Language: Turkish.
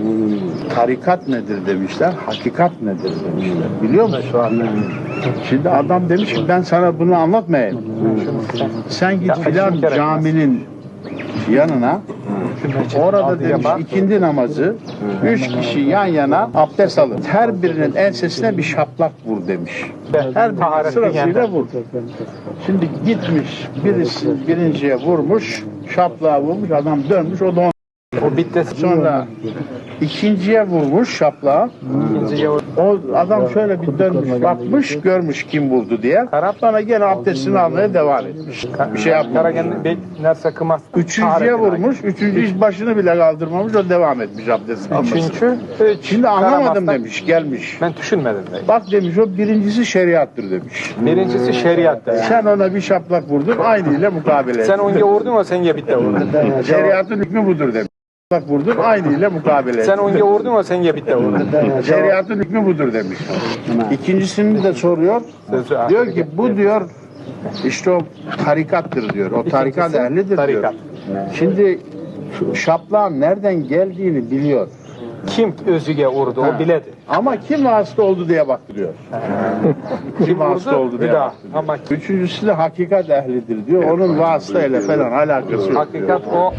demişler. Tarikat nedir demişler. Hakikat nedir demişler. Biliyor musun? Şimdi adam demiş ki ben sana bunu anlatmayayım. Sen git filan caminin yanına Orada demiş ikindi namazı üç kişi yan yana abdest alın. Her birinin ensesine bir şaplak vur demiş. Her biri sırasıyla vur. Şimdi gitmiş birisi birinciye vurmuş şaplağı vurmuş adam dönmüş o da on. O bitti. Sonra ikinciye vurmuş vur- O adam şöyle bir dönmüş bakmış görmüş kim vurdu diye. Sonra gene abdestini almaya devam etmiş. Bir şey yapmamış. Üçüncüye vurmuş. Üçüncü hiç başını bile kaldırmamış. O devam etmiş abdest almasına. Üçüncü. Üç. Şimdi anlamadım demiş. Gelmiş. Ben düşünmedim. de. Bak demiş o birincisi şeriattır demiş. Birincisi şeriattır. Sen ona bir şaplak vurdun aynı ile mukabele. Sen onge vurdun o sen ye bitti vurdun. Şeriatın hükmü budur demiş. Şaplak vurdun aynı ile mukabele et. Sen onge vurdun o sen bitti vurdun. Şeriatın hükmü budur demiş. İkincisini de soruyor. Diyor ki bu diyor işte o tarikattır diyor. O tarikat ehlidir diyor. Şimdi şaplağın nereden geldiğini biliyor. Kim özüge vurdu o biledi. Ama kim hasta oldu diye baktırıyor. kim hasta oldu bir diye daha. baktırıyor. Ama Üçüncüsü de hakikat ehlidir diyor. Onun vasıtayla falan alakası yok diyor. hakikat o